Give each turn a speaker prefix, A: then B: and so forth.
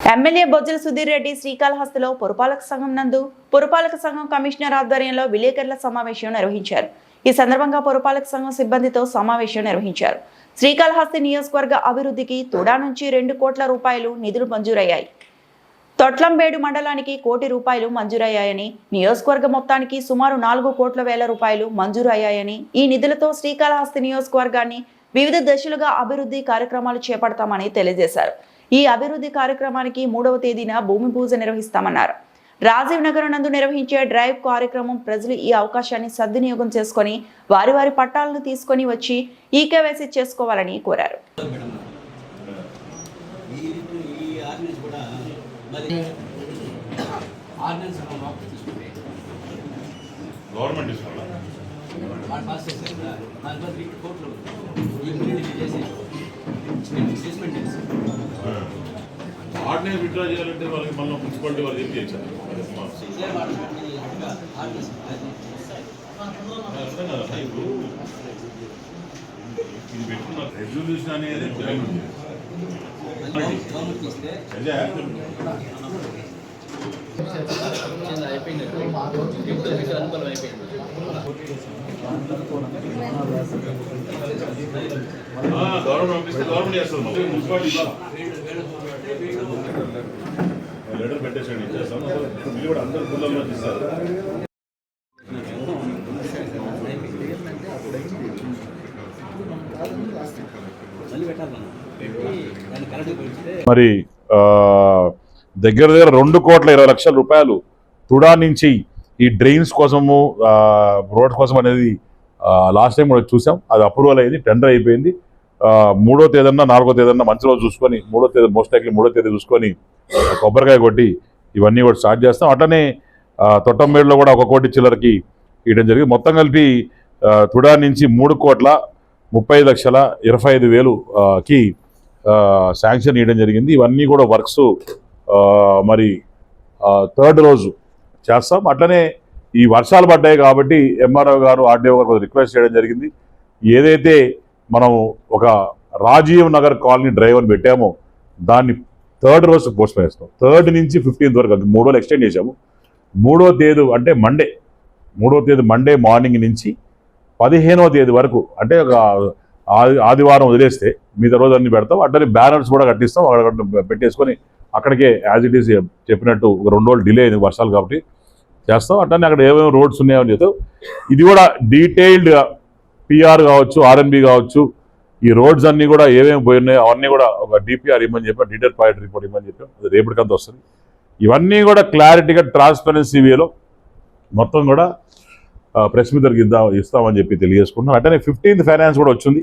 A: MLA Bojjala Sudheer Reddy శ్రీకాళహస్తిలో పురపాలక సంఘం నందు పురపాలక సంఘం కమిషనర్ ఆధ్వర్యంలో విలేకరుల సమావేశం నిర్వహించారు. ఈ సందర్భంగా పురపాలక సంఘం సిబ్బందితో సమావేశం నిర్వహించారు. శ్రీకాళహస్తి నియోజకవర్గ అభివృద్ధికి తుడా నుంచి రెండు కోట్ల రూపాయలు నిధులు మంజూరయ్యాయి. తొట్లంబేడు మండలానికి కోటి రూపాయలు మంజూరయ్యాయని నియోజకవర్గ మొత్తానికి సుమారు నాలుగు కోట్ల వేల రూపాయలు మంజూరు అయ్యాయని ఈ నిధులతో శ్రీకాళహస్తి నియోజకవర్గాన్ని వివిధ దశలుగా అభివృద్ధి కార్యక్రమాలు చేపడతామని తెలియజేశారు. ఈ అభివృద్ధి కార్యక్రమానికి మూడవ తేదీన భూమి పూజ నిర్వహిస్తామన్నారు. రాజీవ్ నగర్ నందు నిర్వహించే డ్రైవ్ కార్యక్రమం ప్రజలు ఈ అవకాశాన్ని సద్వినియోగం చేసుకొని వారి వారి పట్టాలను తీసుకొని వచ్చి ఈకేవైసీ చేసుకోవాలని కోరారు.
B: ఈ ఆర్డినెన్స్
C: విత్డ్రా చేయాలంటే వాళ్ళకి మళ్ళీ మున్సిపాలిటీ వాళ్ళు ఏం కదా ఇప్పుడు ఇది పెట్టుకున్న రెజల్యూషన్ అనేది
B: అయిపోయింది
C: గవర్నమెంట్ పంపిస్తే గవర్నమెంట్ చేస్తుంది. లెటర్ పెట్టేసండి ఇచ్చేస్తాం. వీళ్ళు కూడా అందరు
D: మరి దగ్గర దగ్గర రెండు కోట్ల ఇరవై లక్షల రూపాయలు తుడా నుంచి ఈ డ్రైన్స్ కోసము రోడ్ కోసం అనేది లాస్ట్ టైం కూడా చూసాం. అది అప్రూవల్ అయింది టెండర్ అయిపోయింది. మూడో తేదీన నాలుగో తేదీన మంచి రోజు చూసుకొని మూడో తేదీ మోస్ట్ లైక్లీ మూడో తేదీ చూసుకొని కొబ్బరికాయ కొట్టి ఇవన్నీ కూడా స్టార్ట్ చేస్తాం. అట్లనే తొట్టంబేడులో కూడా ఒక కోటి చిల్లరకి ఇవ్వడం జరిగింది. మొత్తం కలిపి తుడా నుంచి మూడు కోట్ల ముప్పై లక్షల ఇరవై ఐదు వేలుకి శాంక్షన్ ఇవ్వడం జరిగింది. ఇవన్నీ కూడా వర్క్స్ మరి థర్డ్ రోజు చేస్తాం. అట్లనే ఈ వర్షాలు పడ్డాయి కాబట్టి ఎంఆర్ఓ గారు ఆర్డీఓ గారు రిక్వెస్ట్ చేయడం జరిగింది. ఏదైతే మనం ఒక రాజీవ్ నగర్ కాలనీ డ్రైవర్ పెట్టామో. దాన్ని థర్డ్ రోజు పోస్ట్ వేస్తాం థర్డ్ నుంచి ఫిఫ్టీన్త్ వరకు అది మూడు రోజులు ఎక్స్టెండ్ చేసాము మూడో తేదీ అంటే మండే మూడో తేదీ మండే మార్నింగ్ నుంచి పదిహేనవ తేదీ వరకు అంటే ఒక ఆది- ఆదివారం వదిలేస్తే మిగతా రోజు అన్ని పెడతాం. అట్లనే బ్యానర్స్ కూడా కట్టిస్తాం. అక్కడ పెట్టేసుకొని అక్కడికే యాజ్ ఇట్ ఈస్ చెప్పినట్టు ఒక రెండు రోజులు డిలే అయింది వర్షాలు కాబట్టి చేస్తాం. అట్లనే అక్కడ ఏమేమి రోడ్స్ ఉన్నాయో చెప్తాం ఇది కూడా డీటెయిల్డ్గా పిఆర్ కావచ్చు ఆర్ఎన్బి కావచ్చు ఈ రోడ్స్ అన్నీ కూడా ఏమేమి పోయినాయో అవన్నీ కూడా ఒక డిపిఆర్ ఇమ్మని చెప్పి డీటెయిల్ పాయింట్ రిపోర్ట్ ఇమ్మని చెప్పాం అది రేపటికంతా వస్తుంది. ఇవన్నీ కూడా క్లారిటీగా ట్రాన్స్పరెన్సీ వేలో మొత్తం కూడా ప్రెస్ మీద ఇద్దాం ఇస్తామని చెప్పి తెలియజేసుకుంటున్నాం. అట్లనే ఫిఫ్టీన్త్ ఫైనాన్స్ కూడా వచ్చింది.